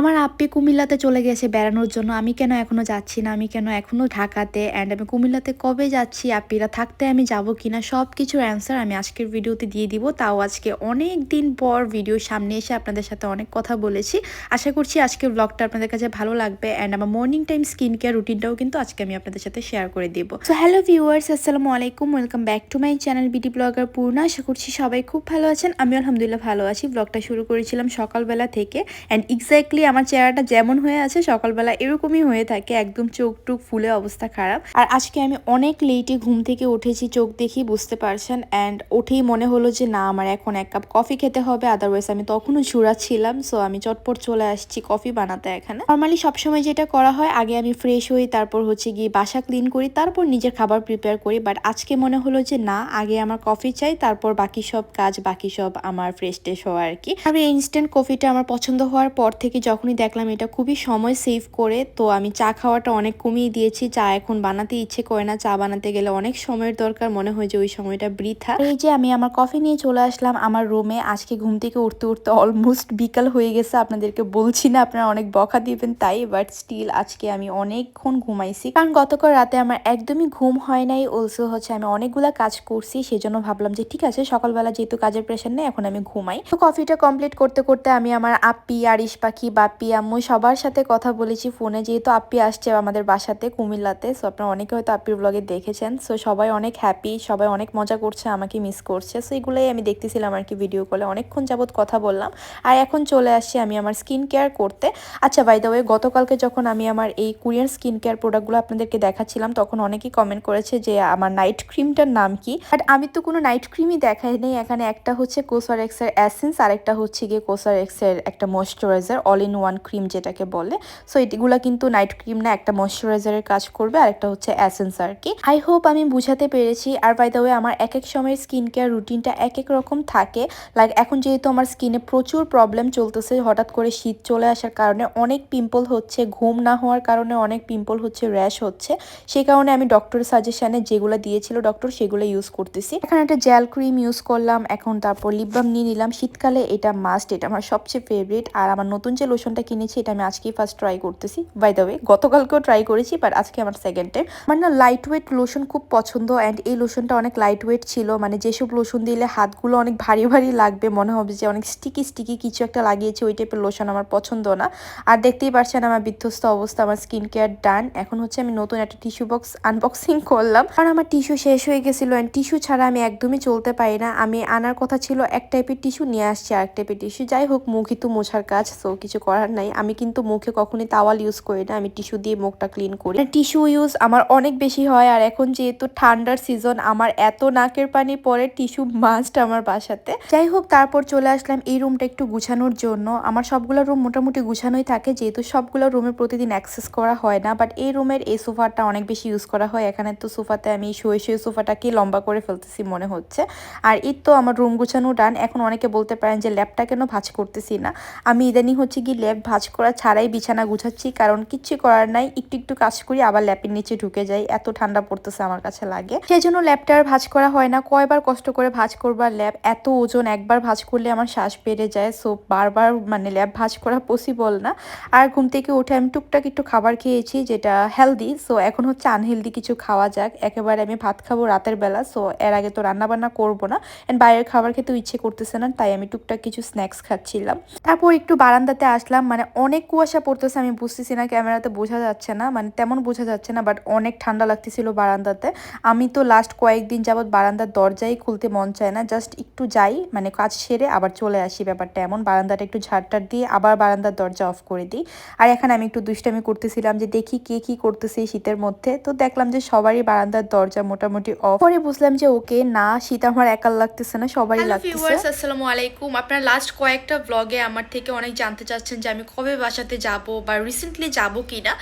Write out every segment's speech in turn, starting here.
আমার আপ্পি কুমিল্লাতে চলে গেছে বেড়ানোর জন্য। আমি কেন এখনও যাচ্ছি না? আমি কেন এখনও ঢাকাতে? অ্যান্ড আমি কুমিল্লাতে কবে যাচ্ছি? আপ্পিরা থাকতে আমি যাব কিনা? সব কিছুর অ্যান্সার আমি আজকের ভিডিওতে দিয়ে দিব। তাও আজকে অনেক দিন পর ভিডিও সামনে এসে আপনাদের সাথে অনেক কথা বলেছি। আশা করছি আজকের ব্লগটা আপনাদের কাছে ভালো লাগবে। অ্যান্ড আমার মর্নিং টাইম স্কিন কেয়ার রুটিনটাও কিন্তু আজকে আমি আপনাদের সাথে শেয়ার করে দিব। সো হ্যালো ভিউয়ার্স আসসালামু আলাইকুম। Welcome back to my channel beauty blogger Purna আশা করছি সবাই খুব ভালো আছেন। আমি আলহামদুলিল্লাহ ভালো আছি। ব্লগটা শুরু করেছিলাম সকালবেলা থেকে। অ্যান্ড এক্স্যাক্টলি আমার চেহারাটা যেমন হয়ে আছে, সকালবেলা এরকমই হয়ে থাকে। একদম চোখ টুক ফুলে অবস্থা খারাপ। আর আজকে আমি অনেক লেটে ঘুম থেকে উঠেছি, চোখ দেখি বুঝতে পারছেন। অ্যান্ড উঠেই মনে হলো যে, না, আমার এখন এক কাপ কফি খেতে হবে আদারওয়াইজ আমি তখনও ছিলাম সো আমি চটপট চলে আসছি কফি বানাতে এখানে। নর্মালি সবসময় যেটা করা হয়, আগে আমি ফ্রেশ হই, তারপর হচ্ছে গিয়ে বাসা ক্লিন করি, তারপর নিজের খাবার প্রিপেয়ার করি। বাট আজকে মনে হলো যে, না, আগে আমার কফি চাই, তারপর বাকি সব কাজ, বাকি সব আমার ফ্রেশ টেশ হওয়া আর কি। আর এই ইনস্ট্যান্ট কফিটা আমার পছন্দ হওয়ার পর থেকে যখনই দেখলাম এটা খুবই সময় সেভ করে। তো আমি চা খাওয়াটা অনেক কমিয়ে দিয়েছি। চা এখন বানাতে ইচ্ছে করে না। চা বানাতে গেলে অনেক সময়ের দরকার। মনে হয় যে ওই সময়টা বৃথা। এই যে আমি আমার কফি নিয়ে চলে আসলাম আমার রুমে আজকে ঘুম থেকে উঠতে উঠতে অলমোস্ট বিকাল হয়ে গেছে। আপনাদেরকে বলছি না, আপনারা অনেক বকা দিবেন তাই বাট স্টিল আজকে আমি অনেকক্ষণ ঘুমাইছি। কারণ গতকাল রাতে আমার একদমই ঘুম হয় নাই। অলসো হচ্ছে আমি অনেকগুলা কাজ করছি। সেজন্য ভাবলাম যে ঠিক আছে, সকালবেলা যেহেতু কাজের প্রেশার নেই, এখন আমি ঘুমাই। তো কফিটা কমপ্লিট করতে করতে আমি আমার আপ্পি, আরিশ পাখি বাপ্পি আম্মু, সবার সাথে কথা বলেছি ফোনে। যেহেতু আপ্পি আসছে আমাদের বাসাতে, কুমিল্লাতে সো আপনারা অনেকে হয়তো আপ্পির ব্লগে দেখেছেন। সো সবাই অনেক হ্যাপি সবাই অনেক মজা করছে, আমাকে মিস করছে। সো এগুলোই আমি দেখতেছিলাম আর কি ভিডিও কলে অনেকক্ষণ যাবৎ কথা বললাম। আর এখন চলে আসছি আমি আমার স্কিন কেয়ার করতে। আচ্ছা বাই দ্য ওয়ে গতকালকে যখন আমি আমার এই কোরিয়ান স্কিন কেয়ার প্রোডাক্টগুলো আপনাদেরকে দেখাচ্ছিলাম, তখন অনেকেই কমেন্ট করেছে যে, আমার নাইট ক্রিমটার নাম কি? বাট আমি তো কোনো নাইট ক্রিমই দেখাই নেই। এখানে একটা হচ্ছে কোসার এক্সের অ্যাসেন্স আর একটা হচ্ছে গিয়ে কোসার এক্সের একটা moisturiser all in one cream যেটাকে বলে। সো এগুলো কিন্তু নাইট ক্রিম না, একটা ময়শ্চারাইজারের কাজ করবে, আর একটা হচ্ছে অ্যাসেন্স আর কি। আই হোপ আমি বুঝাতে পেরেছি। আর বাই দ্য ওয়ে আমার এক এক সময়ের স্কিন কেয়ার রুটিনটা এক এক রকম থাকে। লাইক এখন যেহেতু আমার স্কিনে প্রচুর প্রবলেম চলতেছে, হঠাৎ করে শীত চলে আসার কারণে অনেক পিম্পল হচ্ছে, ঘুম না হওয়ার কারণে অনেক পিম্পল হচ্ছে র্যাশ হচ্ছে। সেই কারণে আমি ডক্টর সাজেশানে যেগুলো দিয়েছিল ডক্টর সেগুলো ইউজ করতেছি। এখন একটা জেল ক্রিম ইউজ করলাম, এখন তারপর লিপ বাম নিয়ে নিলাম। শীতকালে এটা মাস্ট এটা আমার সবচেয়ে ফেভারিট আর আমার নতুন যে লোশনটা কিনেছি, এটা আমি আজকেই ফার্স্ট ট্রাই করতেছি। বাই দ্য ওয়ে গতকালকেও ট্রাই করেছি বাট আজকে আমার সেকেন্ড টাইম আমার না লাইট ওয়েট লোশন খুব পছন্দ অ্যান্ড এই লোশনটা অনেক লাইট ওয়েট ছিল। মানে যেসব লোশন দিলে হাতগুলো অনেক ভারী ভারী লাগবে, মনে হবে যে অনেক স্টিকি স্টিকি কিছু একটা লাগিয়েছে, ওই টাইপের লোশন আমার পছন্দ না। আর দেখতেই পারছেন আমার বিধ্বস্ত অবস্থা, আমার স্কিন কেয়ার ডান এখন হচ্ছে আমি নতুন একটা টিস্যু বক্স আনবক্সিং করলাম। কারণ আমার টিস্যু শেষ হয়ে গেছিল অ্যান্ড টিস্যু ছাড়া আমি একদমই চলতে পারি না। আমি আনার কথা ছিল, এক টাইপের টিস্যু নিয়ে আসছি আরেক টাইপের টিস্যু যাই হোক, মুখই তো মোছার কাজ সো কিছু করার নাই। আমি কিন্তু মুখে কখনই তাওয়াল ইউজ করি না। আমি টিস্যু দিয়ে মুখটা ক্লিন করি। টিস্যু ইউজ আমার অনেক বেশি হয় আর এখন যেহেতু ঠান্ডার সিজন আমার এত নাকের পানি পরে টিস্যু মাস্ট আমার বাসাতে। যাই হোক, তারপর চলে আসলাম এই রুমটা একটু গুছানোর জন্য। আমার সবগুলো রুম মোটামুটি গুছানোই থাকে, যেহেতু সবগুলো রুমে প্রতিদিন অ্যাক্সেস করা হয় না। বাট এই রুমের এই সোফাটা অনেক বেশি ইউজ করা হয়। এখানে তো সোফাতে আমি শুয়ে শুয়ে সোফাটাকে লম্বা করে ফেলতেছি মনে হচ্ছে। আর এই তো আমার রুম গুছানো ডান এখন অনেকে বলতে পারেন যে ল্যাপটা কেন ভাজ করতেছি না? আমি ইদানিং হচ্ছে কি ল্যাপ ভাজ করা ছাড়াই বিছানা গুছাচ্ছি, কারণ কিচ্ছু করার নাই। একটু একটু কাজ করি, আবার ল্যাপের নিচে ঢুকে যাই। এত ঠান্ডা পড়তেছে আমার কাছে লাগে। সেই জন্য ল্যাপটা আর ভাজ করা হয় না। কয়বার কষ্ট করে ভাজ করবার ল্যাপ এত ওজন, একবার ভাজ করলে আমার শ্বাস বেড়ে যায়। সো বারবার মানে ল্যাপ ভাজ করা পসিবল না। আর ঘুম থেকে উঠে আমি টুকটাক একটু খাবার খেয়েছি, যেটা হেলদি সো এখন হচ্ছে আনহেলদি কিছু খাওয়া যাক। একেবারে আমি ভাত খাব রাতের বেলা। সো এর আগে তো রান্না বান্না করব না। অ্যান্ড বাইরের খাবার খেতে ইচ্ছে করতেছে না, তাই আমি টুকটাক কিছু স্ন্যাক্স খাচ্ছিলাম। তারপর একটু বারান্দাতে আসলাম। মানে অনেক কুয়াশা পড়তেছে আমি বুঝতেছি না ক্যামেরাতে বোঝা যাচ্ছে না মানে তেমন বোঝা যাচ্ছে না বাট অনেক ঠান্ডা লাগতেছিল বারান্দাতে। আমি তো লাস্ট কয়েকদিন যাবৎ বারান্দার দরজাই খুলতে মন চায় না জাস্ট একটু যাই মানে কাজ সেরে আবার চলে আসি ব্যাপারটা এমন। বারান্দাটা একটু ঝাড়টার দিয়ে আবার বারান্দার দরজা অফ করে দিই। আর এখানে আমি একটু দুষ্টামি করতেছিলাম যে দেখি কে কি করতেছে শীতের মধ্যে। তো দেখলাম যে সবারই বারান্দার দরজা মোটামুটি অফ পরে বুঝলাম যে ওকে না শীত আমার একাল লাগতেছে না সবারই লাগতেছে। আসসালামু আলাইকুম। আপনারা লাস্ট কয়েকটা ব্লগে আমার থেকে অনেক জানতে চাচ্ছেন যে আমি কবে বাসাতে যাব বা রিসেন্টলি যাব কি না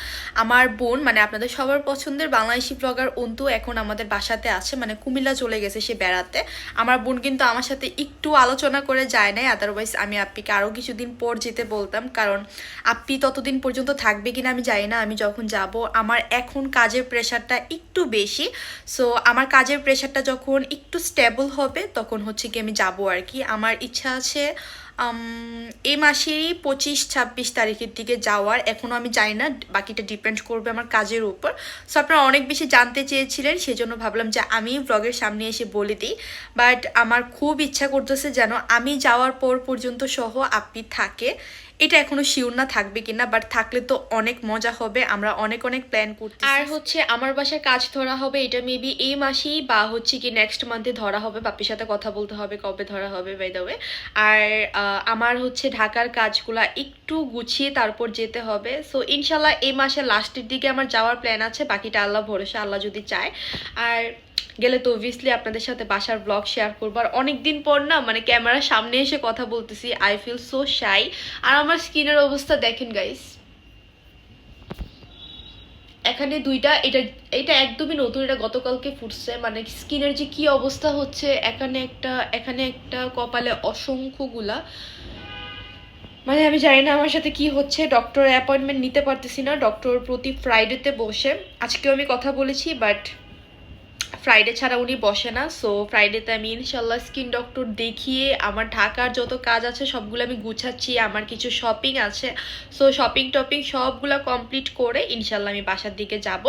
আমার বোন মানে আপনাদের সবার পছন্দের বাংলাদেশি ব্লগার অন্তু এখন আমাদের বাসাতে আছে মানে কুমিল্লা চলে গেছে সে বেড়াতে। আমার বোন কিন্তু আমার সাথে একটু আলোচনা করে যায় নাই আদারওয়াইজ আমি আপ্পিকে আরও কিছুদিন পর যেতে বলতাম, কারণ আপ্পি ততদিন পর্যন্ত থাকবে কিনা আমি জানি না, আমি যখন যাব, আমার এখন কাজের প্রেশারটা একটু বেশি। সো আমার কাজের প্রেশারটা যখন একটু স্টেবল হবে, তখন হচ্ছে কি আমি যাব আর কি। আমার ইচ্ছা আছে এই মাসেরই পঁচিশ, ছাব্বিশ তারিখের দিকে যাওয়ার। এখনও আমি যাই না, বাকিটা ডিপেন্ড করবে আমার কাজের উপর। সো আপনারা অনেক বেশি জানতে চেয়েছিলেন, সেজন্য ভাবলাম যে আমি ব্লগের সামনে এসে বলে দিই। বাট আমার খুব ইচ্ছা করতেছে যেন আমি যাওয়ার পর পর্যন্ত সহ আপনি থাকে। এটা এখনও শিওর না থাকবে কিনা বাট থাকলে তো অনেক মজা হবে, আমরা অনেক অনেক প্ল্যান করতে আর হচ্ছে আমার বাসায় কাজ ধরা হবে, এটা মেবি এই মাসেই বা হচ্ছে কি নেক্সট মান্থে ধরা হবে বাপির সাথে কথা বলতে হবে, কবে ধরা হবে বাই দ্য ওয়ে আর আমার হচ্ছে ঢাকার কাজগুলা একটু গুছিয়ে তারপর যেতে হবে। সো ইনশাল্লাহ এই মাসের লাস্টের দিকে আমার যাওয়ার প্ল্যান আছে, বাকিটা আল্লাহ ভরসা, আল্লাহ যদি চায়। আর গেলে তো অবভিয়াসলি আপনাদের সাথে বাসার ব্লগ শেয়ার করব। আর অনেক দিন পর না মানে ক্যামেরার সামনে এসে কথা বলতেছি আই ফিল সো শাই আর আমার স্কিনের অবস্থা দেখেন গাইস এখানে দুইটা, এটা এটা একদমই নতুন, এটা গতকালকে ফুটছে। মানে স্কিনের যে কি অবস্থা হচ্ছে, এখানে একটা এখানে একটা কপালে অসংখ্যগুলা। মানে আমি জানি না আমার সাথে কি হচ্ছে ডক্টর অ্যাপয়েন্টমেন্ট নিতে পারতেছি না ডক্টর প্রতি ফ্রাইডেতে বসে। আজকেও আমি কথা বলেছি বাট ফ্রাইডে ছাড়া উনি বসে না সো ফ্রাইডেতে আমি ইনশাল্লাহ স্কিন ডক্টর দেখিয়ে আমার ঢাকার যত কাজ আছে সবগুলো আমি গুছাচ্ছি, আমার কিছু শপিং আছে সো শপিং টপিং সবগুলো কমপ্লিট করে ইনশাল্লাহ আমি বাসার দিকে যাব।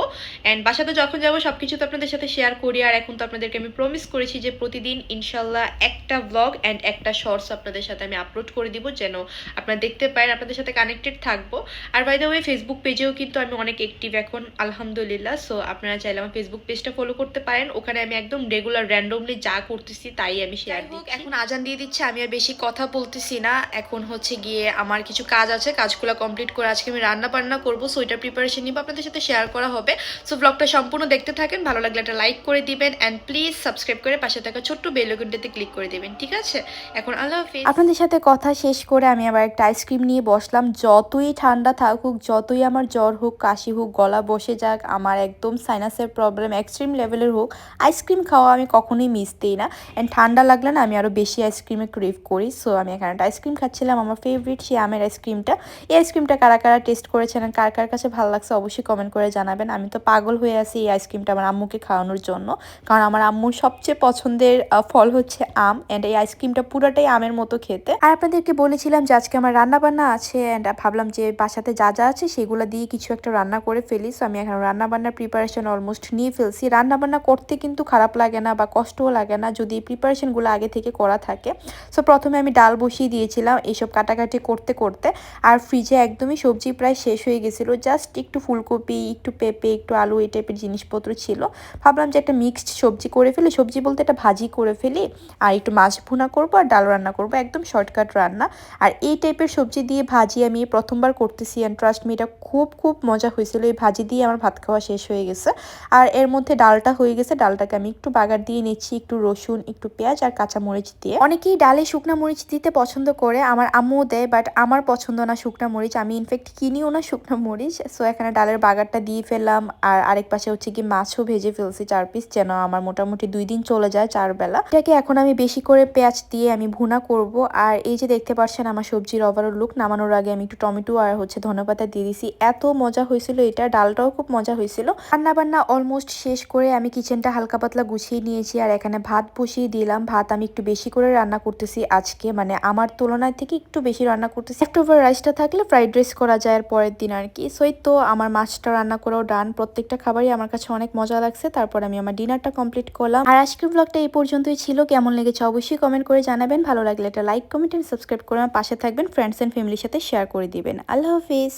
অ্যান্ড বাসাতে যখন যাব সব কিছু তো আপনাদের সাথে শেয়ার করি, আর এখন তো আপনাদেরকে আমি প্রমিস করেছি যে প্রতিদিন ইনশাল্লাহ একটা ব্লগ অ্যান্ড একটা শর্টস আপনাদের সাথে আমি আপলোড করে দিব, যেন আপনারা দেখতে পারেন, আপনাদের সাথে কানেক্টেড থাকব। আর বাই দ্য ওয়ে ফেসবুক পেজেও কিন্তু আমি অনেক অ্যাক্টিভ এখন, আলহামদুলিল্লাহ সো আপনারা চাইলে আমার ফেসবুক পেজটা ফলো করতে পারেন। ওখানে আমি একদম রেগুলার র্যান্ডমলি যা করতেছি তাই আমি শেয়ার দিই এখন আজান দিয়ে দিচ্ছে আমি আর বেশি কথা বলতেছি না। এখন হচ্ছে গিয়ে আমার কিছু কাজ আছে কাজগুলো কমপ্লিট করে আজকে আমি রান্না বান্না করব সো ওইটার প্রিপারেশন নিব আপনাদের সাথে শেয়ার করা হবে। সো ব্লগটা সম্পূর্ণ দেখতে থাকেন ভালো লাগলে একটা লাইক করে দিবেন অ্যান্ড প্লিজ সাবস্ক্রাইব করে পাশে থাকা ছোট্ট বেলগুনটাতে ক্লিক করে দিবেন ঠিক আছে? এখন আল্লাহ হাফিজ। আপনাদের সাথে কথা শেষ করে আমি আবার একটা আইসক্রিম নিয়ে বসলাম। যতই ঠান্ডা থাকুক যতই আমার জ্বর হোক কাশি হোক গলা বসে যাক আমার একদম সাইনাসের প্রবলেম এক্সট্রিম লেভেলের হোক আইসক্রিম খাওয়া আমি কখনোই মিস দিই না। অ্যান্ড ঠান্ডা লাগলে না আমি আরও বেশি আইসক্রিমে ক্রেভ করি। সো আমি এখানে একটা আইসক্রিম খাচ্ছিলাম। আমার ফেভারিট সেই আমের আইসক্রিমটা এই আইসক্রিমটা কারা কারা টেস্ট করেছেন কার কার কাছে ভালো লাগছে অবশ্যই কমেন্ট করে জানাবেন। আমি তো পাগল হয়ে আছি এই আইসক্রিমটা আমার আম্মুকে খাওয়ানোর জন্য। কারণ আমার আম্মুর সবচেয়ে পছন্দের ফল হচ্ছে আম। অ্যান্ড এই আইসক্রিমটা পুরোটাই আমের মতো খেতে। আর আপনাদেরকে বলেছিলাম যে আজকে আমার রান্না বান্না আছে। অ্যান্ড ভাবলাম যে বাসাতে যা যা আছে সেগুলো দিয়ে কিছু একটা রান্না করে ফেলি। সো আমি এখন রান্না বান্নার প্রিপারেশন অলমোস্ট নিয়ে ফেলছি। রান্না বান্না করতে কিন্তু খারাপ লাগে না বা কষ্টও লাগে না যদি প্রিপারেশনগুলো আগে থেকে করা থাকে। সো প্রথমে আমি ডাল বসিয়ে দিয়েছিলাম এইসব কাটাকাটি করতে করতে। আর ফ্রিজে একদমই সবজি প্রায় শেষ হয়ে গেছিল। জাস্ট একটু ফুলকপি, একটু পেঁপে, একটু আলু এই টাইপের জিনিসপত্র ছিল। ভাবলাম যে একটা মিক্সড সবজি করে ফেলি। সবজি বলতে একটা ভাজি করে ফেলি। আর একটু মাছ ভুনা করব আর ডাল রান্না করব। একদম শর্টকাট রান্না। আর এই টাইপের সবজি দিয়ে ভাজি আমি প্রথমবার করতেছি অ্যান্ড ট্রাস্ট মি এটা খুব খুব মজা হয়েছিল। এই ভাজি দিয়ে আমার ভাত খাওয়া শেষ হয়ে গেছে। আর এর মধ্যে ডালটা হয়ে গেছে ডালটাকে আমি একটু বাগার দিয়ে নিচ্ছি, একটু রসুন, একটু পেঁয়াজ আর কাঁচা মরিচ দিয়ে। অনেকেই ডালে শুকনা মরিচ দিতে পছন্দ করে, আমার আম্মুও দেয় বাট আমার পছন্দ না শুকনা মরিচ। আমি ইনফ্যাক্ট কিনিও না শুকনো মরিচ। সো এখানে ডালের বাগারটা দিয়ে ফেললাম আর আরেক পাশে হচ্ছে কি মাছও ভেজে ফেলছি চার পিস যেন আমার মোটামুটি দুই দিন চলে যায় চার বেলা। এটাকে এখন আমি বেশি করে পেঁয়াজ দিয়ে আমি ভুনা করব। আর এই যে দেখতে পাচ্ছেন আমার সবজির ওভারঅল লুক নামানোর আগে আমি একটু টমেটো আর হচ্ছে ধনেপাতা দিয়ে দিছি। এত মজা হয়েছিল এটা, ডালটাও খুব মজা হয়েছিল। রান্না বান্না অলমোস্ট শেষ করে আমি কিচেনটা হালকা পাতলা গুছিয়ে নিয়েছি আর এখানে ভাত বসিয়ে দিলাম। ভাত আমি একটু বেশি করে রান্না করতেছি আজকে। মানে আমার তুলনায় থেকে একটু বেশি রান্না করতেছি। একটু ওভার রাইসটা থাকলে ফ্রাইড রাইস করা যায় আর পরের দিন আর কি। সই তো আমার মাছটা রান্না করাও ডান প্রত্যেকটা খাবারই আমার কাছে অনেক মজা লাগছে। তারপর আমি আমার ডিনারটা কমপ্লিট করলাম। আর আজকের ব্লগটা এই পর্যন্তই ছিল। কেমন লেগেছে অবশ্যই কমেন্ট করে জানাবেন। ভালো লাগলে একটা লাইক কমেন্ট এন্ড সাবস্ক্রাইব করে আমার পাশে থাকবেন। ফ্রেন্ডস অ্যান্ড ফ্যামিলির সাথে শেয়ার করে দিবেন। আল্লাহ হাফিজ।